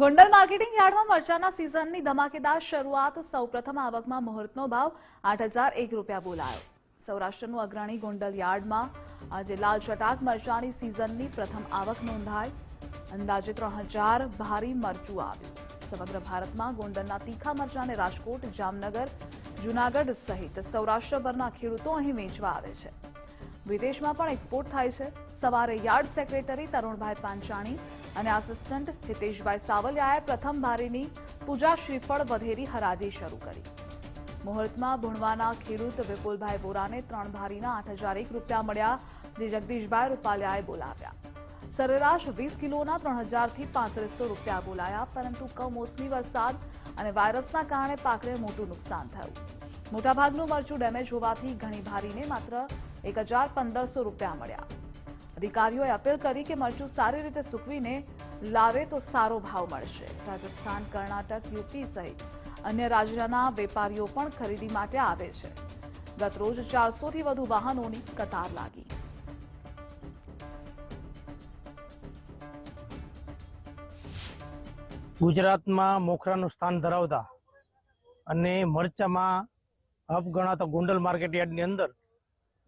Gondal marketing યાર્ડમાં મરચાના સિઝનની ધમાકેદાર શરૂઆત સૌપ્રથમ આવકમાં મુહૂર્તનો ભાવ આઠ હજાર એક રૂપિયા બોલાયો. સૌરાષ્ટ્રનું અગ્રણી ગોંડલ યાર્ડમાં આજે લાલ ચટાક મરચાની સિઝનની પ્રથમ આવક નોંધાઈ. અંદાજે ત્રણ હજાર ભારી મરચું આવ્યું. સમગ્ર ભારતમાં ગોંડલના તીખા મરચાને રાજકોટ, જામનગર, જૂનાગઢ સહિત સૌરાષ્ટ્રભરના ખેડૂતો અહીં વેચવા આવે છે. વિદેશમાં પણ એક્સપોર્ટ થાય છે. સવારે યાર્ડ સેક્રેટરી તરુણભાઈ પાંચાણી અને આસિસ્ટન્ટ હિતેશભાઈ સાવલિયાએ પ્રથમ બારીની પૂજા શ્રીફળ વધેરી હરાજી શરૂ કરી. મુહૂર્તમાં ભુણવાના ખેડૂત વિપુલભાઈ વોરાને ત્રણ ભારીના આઠ હજાર એક રૂપિયા મળ્યા, જે જગદીશભાઈ રૂપાલિયાએ બોલાવ્યા. સરેરાશ વીસ કિલોના ત્રણ હજારથી પાંત્રીસો રૂપિયા બોલાયા, પરંતુ કમોસમી વરસાદ અને વાયરસના કારણે પાકને મોટું નુકસાન થયું. મોટાભાગનું મરચું ડેમેજ હોવાથી ઘણી ભારીને માત્ર એક હજાર પંદરસો રૂપિયા મળ્યા. અધિકારીઓએ અપીલ કરી કે મરચું સારી રીતે સૂકવીને લાવે તો સારો ભાવ મળશે. રાજસ્થાન, કર્ણાટક, યુપી સહિત અન્ય રાજ્યના વેપારીઓ પણ ખરીદી માટે આવે છે. ગત રોજ ચારસોથી વધુ વાહનોની કતાર લાગી. ગુજરાતમાં મોખરાનું સ્થાન ધરાવતા અને મરચામાં હબ ગણાતા ગોંડલ માર્કેટ યાર્ડની અંદર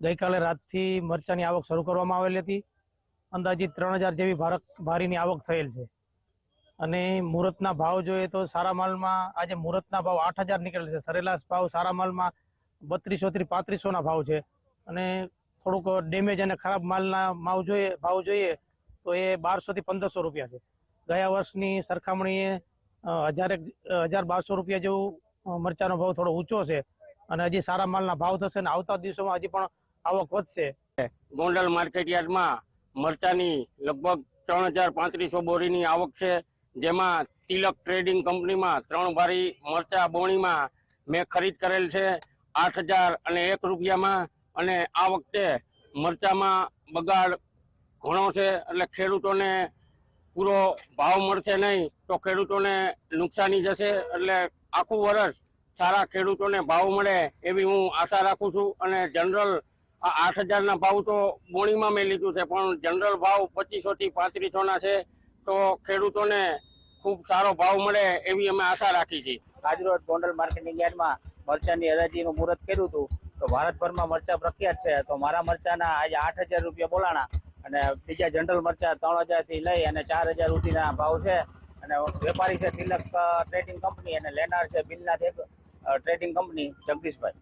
ગઈકાલે રાતથી મરચાની આવક શરૂ કરવામાં આવેલી હતી. અંદાજિત ત્રણ હજાર જેવી ભારત ભારીની આવક થયેલ છે. અને મુહૂર્તના ભાવ જોઈએ તો સારા માલમાં આજે મુહૂર્તના ભાવ આઠ હજાર નીકળેલ છે. સરેરાશ ભાવ સારા માલમાં બત્રીસો થી પાંત્રીસોના ભાવ છે. અને થોડુંક ડેમેજ અને ખરાબ માલના ભાવ જોઈએ ભાવ જોઈએ તો એ બારસોથી પંદરસો રૂપિયા છે. ગયા વર્ષની સરખામણીએ હજારેક હજાર બારસો રૂપિયા જેવું મરચાનો ભાવ થોડો ઊંચો છે. અને હજી સારા માલના ભાવ થશે અને આવતા દિવસોમાં હજી પણ આવક વધશે. ગોંડલ માર્કેટ યાર્ડમાં મરચાની લગભગ ત્રણ હજાર પાંત્રીસો બોરીની આવક છે. જેમાં તિલક ટ્રેડિંગ કંપનીમાં ત્રણ બારી મરચા બોણીમાં મેં ખરીદ કરેલ છે. આઠ હજાર અને એક રૂપિયામાં અને આ વખતે મરચામાં બગાડ ઘણો છે એટલે ખેડૂતોને પૂરો ભાવ મળશે નહીં તો ખેડૂતોને નુકસાની જશે એટલે આખું વર્ષ સારા ખેડૂતોને ભાવ મળે એવી હું આશા રાખું છું અને જનરલ આ આઠ હજારના ભાવ તો બોણીમાં મેં લીધું છે, પણ જનરલ ભાવ પચીસો થી પાંત્રીસો ના છે, તો ખેડૂતોને ખૂબ સારો ભાવ મળે એવી અમે આશા રાખી છીએ. આજરોજ ગોંડલ માર્કેટિંગ યાર્ડમાં મરચાની હરાજીનું મુહૂર્ત કર્યું હતું, તો ભારતભરમાં મરચા પ્રખ્યાત છે, તો મારા મરચાના આજે આઠ હજાર રૂપિયા બોલાણા, અને બીજા જનરલ મરચા ત્રણ હજારથી લઈ અને ચાર હજાર સુધીના ભાવ છે, અને વેપારી છે, તિલક ટ્રેડિંગ કંપની અને લેનાર છે, બિલનાથ એક ટ્રેડિંગ કંપની જગદીશભાઈ.